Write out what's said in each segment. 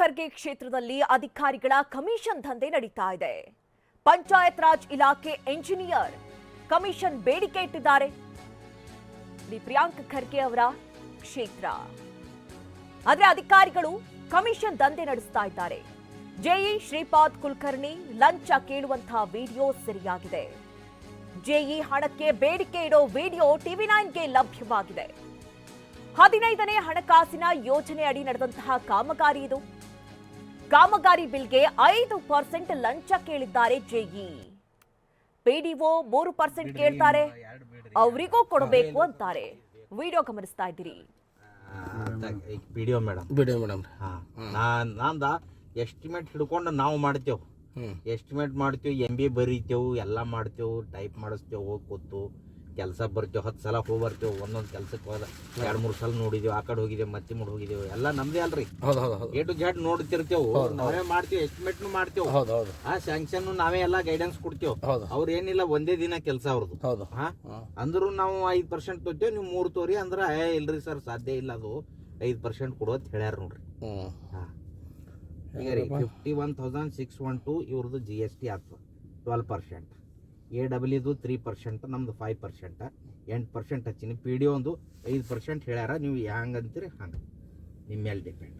ಖರ್ಗೆ ಕ್ಷೇತ್ರದಲ್ಲಿ ಅಧಿಕಾರಿಗಳ ಕಮಿಷನ್ ದಂಧೆ ನಡೀತಾ ಇದೆ. ಪಂಚಾಯತ್ ರಾಜ್ ಇಲಾಖೆ ಎಂಜಿನಿಯರ್ ಕಮಿಷನ್ ಬೇಡಿಕೆ ಇಟ್ಟಿದ್ದಾರೆ. ಪ್ರಿಯಾಂಕ್ ಖರ್ಗೆ ಅವರ ಕ್ಷೇತ್ರ. ಆದರೆ ಅಧಿಕಾರಿಗಳು ಕಮಿಷನ್ ದಂಧೆ ನಡೆಸ್ತಾ ಇದ್ದಾರೆ. ಜೆಇ ಶ್ರೀಪಾದ್ ಕುಲಕರ್ಣಿ ಲಂಚ ಕೇಳುವಂತಹ ವಿಡಿಯೋ ಸರಿಯಾಗಿದೆ. ಜೆಇ ಹಣಕ್ಕೆ ಬೇಡಿಕೆ ಇಡೋ ವಿಡಿಯೋ ಟಿವಿ ನೈನ್ಗೆ ಲಭ್ಯವಾಗಿದೆ. ಹದಿನೈದನೇ ಹಣಕಾಸಿನ ಯೋಜನೆ ಅಡಿ ನಡೆದಂತಹ ಕಾಮಗಾರಿ ಇದು. ಕಾಮಗಾರಿ ಬಿಲ್ಗೆ ಐದು ಪರ್ಸೆಂಟ್ ಲಂಚ ಕೇಳಿದ್ದಾರೆ ಜೆಇ ಪಿಡಿಒ ಮೂರು ಪರ್ಸೆಂಟ್ ಕೇಳ್ತಾರೆ ಅವರಿಗೂ ಕೊಡಬೇಕು ಅಂತಾರೆ. ವಿಡಿಯೋ ಗಮನಿಸ್ತಾ ಇದ್ದೀರಿ. Video madam. ಮೇಡಮ್ ಹಾ ನಾನ್ ನಾಂದ ಎಸ್ಟಿಮೇಟ್ ಹಿಡ್ಕೊಂಡು ನಾವು ಮಾಡ್ತೇವೆ. ಹ್ಞೂ ಎಸ್ಟಿಮೇಟ್ ಮಾಡ್ತೇವೆ ಎಂ ಬಿ ಬರೀತೇವೆ ಎಲ್ಲ ಮಾಡ್ತೇವೆ ಟೈಪ್ ಮಾಡಿಸ್ತೇವೆ ಹೋಗಿ ಕೂತು. ಕೆಲಸ ಬರ್ತೇವೆ ಹತ್ತು ಸಲ ಹೋಗಿ ಬರ್ತೇವೆ ಒಂದೊಂದು ಕೆಲಸಕ್ಕೆ ಹೋದ ಎರಡು ಮೂರು ಸಲ ನೋಡಿದೇವೆ ಆ ಕಡೆ ಹೋಗಿದ್ದೇವೆ ಮತ್ತೆ ಮುಡ್ ಹೋಗಿದ್ದೇವೆ ಎಲ್ಲ ನಮ್ದೇ ಅಲ್ರಿ. ಹೌದು ಹೌದು ಹೌದು. ಎ ಟು ಜೆಡ್ ನೋಡ್ತಿರ್ತೇವ್ ನಾವೇ ಮಾಡ್ತೀವಿ ಎಸ್ಟಿಮೇಟ್ನು ಮಾಡ್ತೇವೆ. ಹೌದು ಹೌದು. ಆ ಸ್ಯಾಂಕ್ಷನ್ ನಾವೇ ಎಲ್ಲ ಗೈಡೆನ್ಸ್ ಕೊಡ್ತೇವೆ ಹೌದು. ಅವ್ರ ಏನಿಲ್ಲ ಒಂದೇ ದಿನ ಕೆಲಸ ಅವ್ರದ್ದು ಹೌದು. ಹಾ? ಅಂದ್ರು ನಾವು ಐದು ಪರ್ಸೆಂಟ್ ತೋತೇವೆ ನೀವು ಮೂರು ತೋರಿ ಅಂದ್ರೆ ಏ ಇಲ್ರಿ ಸರ್ ಸಾಧ್ಯ ಇಲ್ಲ ಅದು. ಐದು ಪರ್ಸೆಂಟ್ ಕೊಡೋದು ಹೇಳ್ಯಾರ ನೋಡ್ರಿ. ಹಾ. ಈಗ ರೀ fifty one thousand six one two ಇವ್ರದ್ದು ಜಿ ಎಸ್ ಟಿ ಆಗ್ತದೆ ಟ್ವೆಲ್ ಪರ್ಸೆಂಟ್ ಎ ಡಬ್ಲ್ಯೂದು ತ್ರೀ ಪರ್ಸೆಂಟ್ ನಮ್ದು ಫೈವ್ ಪರ್ಸೆಂಟ್ ಎಂಟು ಪರ್ಸೆಂಟ್ ಹಚ್ಚಿನಿ. ಪಿ ಡಿ ಒಂದು ಐದು ಪರ್ಸೆಂಟ್ ಹೇಳ್ಯಾರ. ನೀವು ಹ್ಯಾಂಗೆ ಅಂತೀರಿ? ಹಂಗೆ. ನಿಮ್ಮ ಮೇಲೆ ಡಿಪೆಂಡ್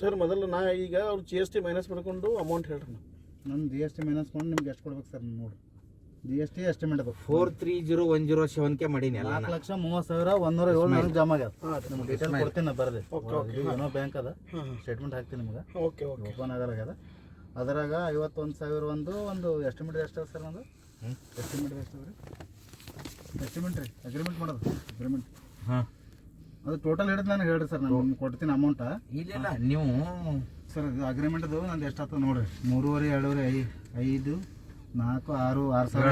ಸರ್ ಮೊದಲು ನಾ ಈಗ ಅವ್ರು ಜಿ ಎಸ್ ಟಿ ಮೈನಸ್ ಮಾಡ್ಕೊಂಡು ಅಮೌಂಟ್ ಹೇಳ್ರಿ ನಾನು ನನ್ನ ಜಿ ಎಸ್ ಟಿ ಮೈನಸ್ ಮಾಡಿ ನಿಮ್ಗೆ ಎಷ್ಟು ಕೊಡ್ಬೇಕು ಸರ್ ನೋಡಿ ಜಿ ಎಸ್ ಟಿ ಎಸ್ಟಿಮೇಟ್ ಅದು. Four three zero one zero ಸೆವೆನ್ಕೆ ಮಾಡೀನಿ ಎಲ್ಲ ನಾಲ್ಕು ಲಕ್ಷ ಮೂವತ್ತು ಸಾವಿರ ಒಂದೂರ ಏಳು ನನಗೆ ಜಮಾ ಆಗ್ಯದ. ನಿಮ್ಗೆ ಡೀಟೇಲ್ ಕೊಡ್ತೀನಿ ನಾ ಬರ್ರಿ. Okay, okay. ಇದು ಏನೋ ಬ್ಯಾಂಕ್ ಅದ. ಸ್ಟೇಟ್ಮೆಂಟ್ ಹಾಕ್ತೀನಿ ನಿಮ್ಗೆ. ಓಕೆ ಓಕೆ ಓಪನ್ ಆಗಲಾಗ್ಯದ ಅದರಾಗ ಐವತ್ತೊಂದು ಸಾವಿರ ಒಂದು ಒಂದು ಎಸ್ಟಿಮೇಟ್ ಎಷ್ಟು ಸರ್ ಒಂದು. ಎಸ್ಟಿಮೇಟ್ ಎಷ್ಟು ರೀ? ಎಸ್ಟಿಮೇಟ್ ರೀ ಅಗ್ರಿಮೆಂಟ್ ಮಾಡೋದು ಅಗ್ರಿಮೆಂಟ್ ಹಾಂ. ಅದು ಟೋಟಲ್ ಹಿಡಿದು ನಾನು ಹೇಳಿರಿ ಸರ್ ನಾನು ಕೊಡ್ತೀನಿ ಅಮೌಂಟ ಇಲ್ಲ ನೀವು ಸರ್ ಇದು ಅಗ್ರಿಮೆಂಟ್ದು ನಂದು ಎಷ್ಟು ಆಗ್ತದೆ ನೋಡಿರಿ ಮೂರುವರೆ ಎರಡೂವರೆ ಐ ಐದು ನಾಲ್ಕು ಆರು ಆರು ಸಾವಿರ.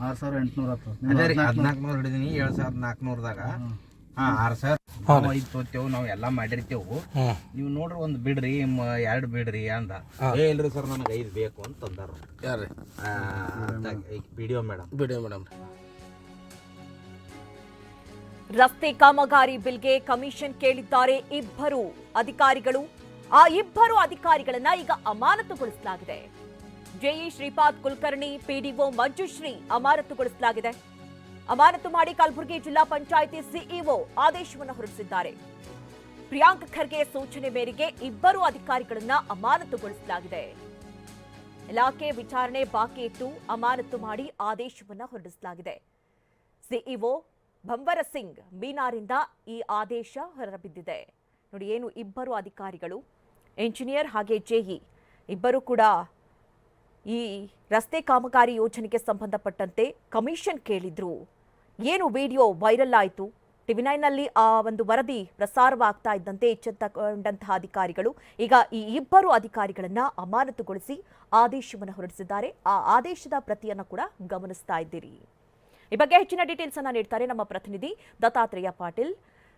ಆರು ಸಾವಿರ ಎಂಟುನೂರ ಹತ್ತು ಹದಿನಾಲ್ಕು ನೂರು ಹಿಡಿದೀನಿ ಏಳು ಸಾವಿರದ ನಾಲ್ಕುನೂರದಾಗ. ಹಾಂ ಆರು ಸರ್. ನಾವು ಐದು ನಾವು ಎಲ್ಲ ಮಾಡಿರ್ತೇವು. ನೀವು ನೋಡ್ರಿ ಒಂದು ಬಿಡ್ರಿ ಮ- ಎರಡು ಬಿಡ್ರಿ ಅಂದ. ಏ ಇಲ್ರಿ ಸರ್ ನನಗೆ ಐದು ಬೇಕು ಅಂತ ಅಂದಾರ ಯಾರು ರೀ? ವಿಡಿಯೋ ಮೇಡಮ್ ಬಿಡಿ ಮೇಡಮ್ ರಸ್ತೆ ಕಾಮಗಾರಿ ಬಿಲ್ಗೆ ಕಮಿಷನ್ ಕೇಳಿದ್ದಾರೆ ಇಬ್ಬರು ಅಧಿಕಾರಿಗಳು. ಆ ಇಬ್ಬರು ಅಧಿಕಾರಿಗಳನ್ನ ಈಗ ಅಮಾನತುಗೊಳಿಸಲಾಗಿದೆ. ಜೆಇ ಶ್ರೀಪಾದ್ ಕುಲಕರ್ಣಿ ಪಿಡಿಒ ಮಂಜುಶ್ರೀ ಅಮಾನತುಗೊಳಿಸಲಾಗಿದೆ. ಅಮಾನತು ಮಾಡಿ ಕಲಬುರಗಿ ಜಿಲ್ಲಾ ಪಂಚಾಯಿತಿ ಸಿಇಒ ಆದೇಶವನ್ನು ಹೊರಡಿಸಿದ್ದಾರೆ. ಪ್ರಿಯಾಂಕ್ ಖರ್ಗೆ ಸೂಚನೆ ಮೇರೆಗೆ ಇಬ್ಬರು ಅಧಿಕಾರಿಗಳನ್ನು ಅಮಾನತುಗೊಳಿಸಲಾಗಿದೆ. ಇಲಾಖೆ ವಿಚಾರಣೆ ಬಾಕಿ ಇಟ್ಟು ಅಮಾನತು ಮಾಡಿ ಆದೇಶವನ್ನು ಹೊರಡಿಸಲಾಗಿದೆ. ಸಿಇಒ ಭಂಬರ ಸಿಂಗ್ ಮೀನಾರಿಂದ ಈ ಆದೇಶ ಹೊರಬಿದ್ದಿದೆ. ನೋಡಿ, ಏನು ಇಬ್ಬರು ಅಧಿಕಾರಿಗಳು, ಎಂಜಿನಿಯರ್ ಹಾಗೆ ಜೆಇ ಇಬ್ಬರು ಕೂಡ ಈ ರಸ್ತೆ ಕಾಮಗಾರಿ ಯೋಜನೆಗೆ ಸಂಬಂಧಪಟ್ಟಂತೆ ಕಮಿಷನ್ ಕೇಳಿದ್ರು. ಏನು ವಿಡಿಯೋ ವೈರಲ್ ಆಯಿತು? ಟಿವಿ ನೈನ್ನಲ್ಲಿ ಆ ಒಂದು ವರದಿ ಪ್ರಸಾರವಾಗ್ತಾ ಇದ್ದಂತೆ ಎಚ್ಚೆತ್ತುಕೊಂಡಂತಹ ಅಧಿಕಾರಿಗಳು, ಈಗ ಈ ಇಬ್ಬರು ಅಧಿಕಾರಿಗಳನ್ನ ಅಮಾನತುಗೊಳಿಸಿ ಆದೇಶವನ್ನು ಹೊರಡಿಸಿದ್ದಾರೆ. ಆ ಆದೇಶದ ಪ್ರತಿಯನ್ನು ಕೂಡ ಗಮನಿಸ್ತಾ ಇದ್ದೀರಿ. ಈ ಬಗ್ಗೆ ಹೆಚ್ಚಿನ ಡೀಟೇಲ್ಸ್ ಅನ್ನ ನೀಡ್ತಾರೆ ನಮ್ಮ ಪ್ರತಿನಿಧಿ ದತ್ತಾತ್ರೇಯ ಪಾಟೀಲ್.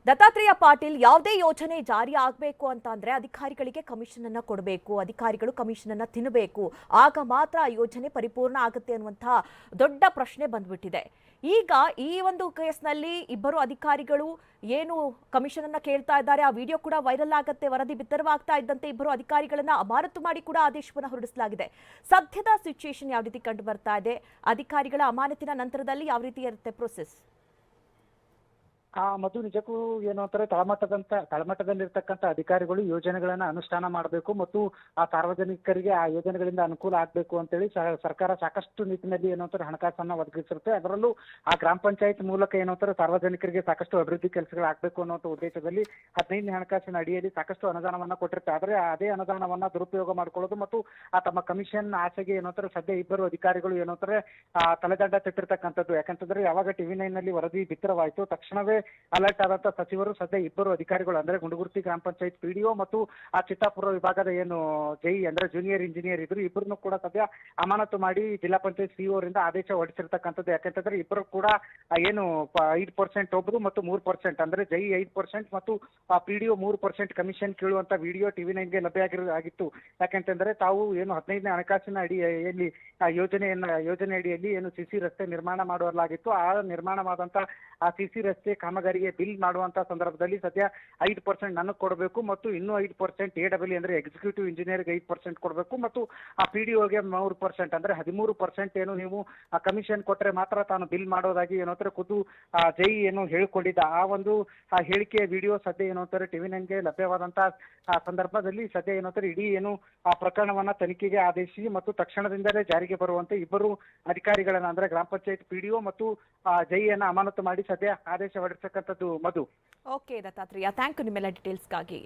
ದತ್ತಾತ್ರೇಯ ಪಾಟೀಲ್ ಯಾವುದೇ ಯೋಜನೆ ಜಾರಿ ಆಗಬೇಕು ಅಂತ ಅಂದರೆ ಅಧಿಕಾರಿಗಳಿಗೆ ಕಮಿಷನ್ ಅನ್ನು ಕೊಡಬೇಕು, ಅಧಿಕಾರಿಗಳು ಕಮಿಷನ್ ಅನ್ನು ತಿನ್ನಬೇಕು ಆಗ ಮಾತ್ರ ಆ ಯೋಜನೆ ಪರಿಪೂರ್ಣ ಆಗುತ್ತೆ ಅನ್ನುವಂಥ ದೊಡ್ಡ ಪ್ರಶ್ನೆ ಬಂದ್ಬಿಟ್ಟಿದೆ. ಈಗ ಈ ಒಂದು ಕೇಸ್ನಲ್ಲಿ ಇಬ್ಬರು ಅಧಿಕಾರಿಗಳು ಏನು ಕಮಿಷನ್ ಅನ್ನ ಕೇಳ್ತಾ ಇದ್ದಾರೆ, ಆ ವಿಡಿಯೋ ಕೂಡ ವೈರಲ್ ಆಗುತ್ತೆ, ವರದಿ ಬಿತ್ತರವಾಗ್ತಾ ಇದ್ದಂತೆ ಇಬ್ಬರು ಅಧಿಕಾರಿಗಳನ್ನ ಅಮಾನತು ಮಾಡಿ ಕೂಡ ಆದೇಶವನ್ನು ಹೊರಡಿಸಲಾಗಿದೆ. ಸದ್ಯದ ಸಿಚುಯೇಷನ್ ಯಾವ ರೀತಿ ಕಂಡು ಬರ್ತಾ ಇದೆ, ಅಧಿಕಾರಿಗಳ ಅಮಾನತಿನ ನಂತರದಲ್ಲಿ ಯಾವ ರೀತಿ ಇರುತ್ತೆ ಪ್ರೊಸೆಸ್ ಆ ಮತ್ತು ನಿಜಕ್ಕೂ ಏನು ಅಂತಾರೆ, ತಳಮಟ್ಟದಂತ, ತಳಮಟ್ಟದಲ್ಲಿರ್ತಕ್ಕಂಥ ಅಧಿಕಾರಿಗಳು ಯೋಜನೆಗಳನ್ನ ಅನುಷ್ಠಾನ ಮಾಡಬೇಕು ಮತ್ತು ಆ ಸಾರ್ವಜನಿಕರಿಗೆ ಆ ಯೋಜನೆಗಳಿಂದ ಅನುಕೂಲ ಆಗಬೇಕು ಅಂತೇಳಿ ಸ- ಸರ್ಕಾರ ಸಾಕಷ್ಟು ನಿಟ್ಟಿನಲ್ಲಿ ಏನು ಅಂತಾರೆ ಹಣಕಾಸನ್ನ ಒದಗಿಸಿರುತ್ತೆ. ಅದರಲ್ಲೂ ಆ ಗ್ರಾಮ ಪಂಚಾಯತ್ ಮೂಲಕ ಏನು ಅಂತಾರೆ ಸಾರ್ವಜನಿಕರಿಗೆ ಸಾಕಷ್ಟು ಅಭಿವೃದ್ಧಿ ಕೆಲಸಗಳು ಆಗ್ಬೇಕು ಅನ್ನುವಂಥ ಉದ್ದೇಶದಲ್ಲಿ ಹದಿನೈದನೇ ಹಣಕಾಸಿನ ಅಡಿಯಲ್ಲಿ ಸಾಕಷ್ಟು ಅನುದಾನವನ್ನ ಕೊಟ್ಟಿರುತ್ತೆ. ಆದರೆ ಅದೇ ಅನುದಾನವನ್ನ ದುರುಪಯೋಗ ಮಾಡ್ಕೊಳ್ಳೋದು ಮತ್ತು ಆ ತಮ್ಮ ಕಮಿಷನ್ ಆಸೆಗೆ ಏನೋ ಅಂತಾರೆ ಸದ್ಯ ಇಬ್ಬರು ಅಧಿಕಾರಿಗಳು ಏನೋ ಅಂತಾರೆ, ಆ ತಲೆದಂಡ ತೆತ್ತಿರ್ತಕ್ಕಂಥದ್ದು ಯಾಕಂತಂದ್ರೆ ಯಾವಾಗ ಟಿವಿ ನೈನ್ನಲ್ಲಿ ವರದಿ ಬಿತ್ತರವಾಯಿತು ತಕ್ಷಣವೇ ಅಲರ್ಟ್ ಆದಂತ ಸಚಿವರು, ಸದ್ಯ ಇಬ್ಬರು ಅಧಿಕಾರಿಗಳು, ಅಂದ್ರೆ ಗುಂಡಗುರ್ತಿ ಗ್ರಾಮ ಪಂಚಾಯತ್ ಪಿಡಿಒ ಮತ್ತು ಆ ಚಿತ್ತಾಪುರ ವಿಭಾಗದ ಏನು ಜೈ ಅಂದ್ರೆ ಜೂನಿಯರ್ ಇಂಜಿನಿಯರ್ ಇದ್ರು, ಇಬ್ಬರನ್ನು ಕೂಡ ಸದ್ಯ ಅಮಾನತು ಮಾಡಿ ಜಿಲ್ಲಾ ಪಂಚಾಯತ್ ಸಿಇಒ ರಿಂದ ಆದೇಶ ಹೊರಡಿಸಿರ್ತಕ್ಕಂಥದ್ದು. ಯಾಕಂತಂದ್ರೆ ಇಬ್ಬರು ಕೂಡ ಏನು ಐದು ಪರ್ಸೆಂಟ್ ಒಬ್ರು ಮತ್ತು ಮೂರು ಪರ್ಸೆಂಟ್ ಅಂದ್ರೆ ಜೈ ಐದು ಪರ್ಸೆಂಟ್ ಮತ್ತು ಪಿಡಿಒ ಮೂರ್ ಪರ್ಸೆಂಟ್ ಕಮಿಷನ್ ಕೇಳುವಂತ ವಿಡಿಯೋ ಟಿವಿ ನೈನ್ಗೆ ಲಭ್ಯ ಆಗಿರೋ, ಆಗಿತ್ತು. ಯಾಕಂತಂದ್ರೆ ತಾವು ಏನು ಹದಿನೈದನೇ ಹಣಕಾಸಿನ ಅಡಿಯಲ್ಲಿ ಯೋಜನೆಯನ್ನ, ಯೋಜನೆ ಅಡಿಯಲ್ಲಿ ಏನು ಸಿಸಿ ರಸ್ತೆ ನಿರ್ಮಾಣ ಮಾಡಲಾಗಿತ್ತು ಆ ನಿರ್ಮಾಣವಾದಂತ, ಆ ಸಿಸಿ ರಸ್ತೆ ಕಾಮಗಾರಿಗೆ ಬಿಲ್ ಮಾಡುವಂತ ಸಂದರ್ಭದಲ್ಲಿ ಸದ್ಯ ಐದು ಪರ್ಸೆಂಟ್ ನನಗೆ ಕೊಡಬೇಕು ಮತ್ತು ಇನ್ನೂ ಐದು ಪರ್ಸೆಂಟ್ ಎ ಡಬ್ಲ್ಯೂ ಅಂದ್ರೆ ಎಕ್ಸಿಕ್ಯೂಟಿವ್ ಇಂಜಿನಿಯರ್ಗೆ ಐದು ಪರ್ಸೆಂಟ್ ಕೊಡಬೇಕು ಮತ್ತು ಆ ಪಿ ಡಿ ಒಗೆ ಮೂರು ಪರ್ಸೆಂಟ್ ಅಂದ್ರೆ ಹದಿಮೂರು ಪರ್ಸೆಂಟ್ ಏನು ನೀವು ಕಮಿಷನ್ ಕೊಟ್ಟರೆ ಮಾತ್ರ ತಾನು ಬಿಲ್ ಮಾಡೋದಾಗಿ ಏನೋ ಖುದ್ದು ಜೈ ಏನು ಹೇಳಿಕೊಂಡಿದ್ದ. ಆ ಒಂದು, ಆ, ಹೇಳಿಕೆಯ ವಿಡಿಯೋ ಸದ್ಯ ಏನು ಅಂತಾರೆ ಟಿವಿ ನೈನ್ಗೆ ಲಭ್ಯವಾದಂತ, ಆ, ಸಂದರ್ಭದಲ್ಲಿ ಸದ್ಯ ಏನು ಅಂತಾರೆ ಇಡೀ ಏನು, ಆ, ಪ್ರಕರಣವನ್ನ ತನಿಖೆಗೆ ಆದೇಶಿಸಿ ಮತ್ತು ತಕ್ಷಣದಿಂದಲೇ ಜಾರಿಗೆ ಬರುವಂತೆ ಇಬ್ಬರು ಅಧಿಕಾರಿಗಳನ್ನ ಅಂದ್ರೆ ಗ್ರಾಮ ಪಂಚಾಯತ್ ಪಿಡಿಒ ಮತ್ತು, ಆ, ಜೈಯನ್ನ ಅಮಾನತು ಮಾಡಿ ಸದ್ಯ ಆದೇಶ ಹೊರಡಿಸತಕ್ಕಂಥದ್ದು Madhu. Okay Dattatreya. Thank you ನಿಮ್ಮೆಲ್ಲ ಡೀಟೇಲ್ಸ್ಗಾಗಿ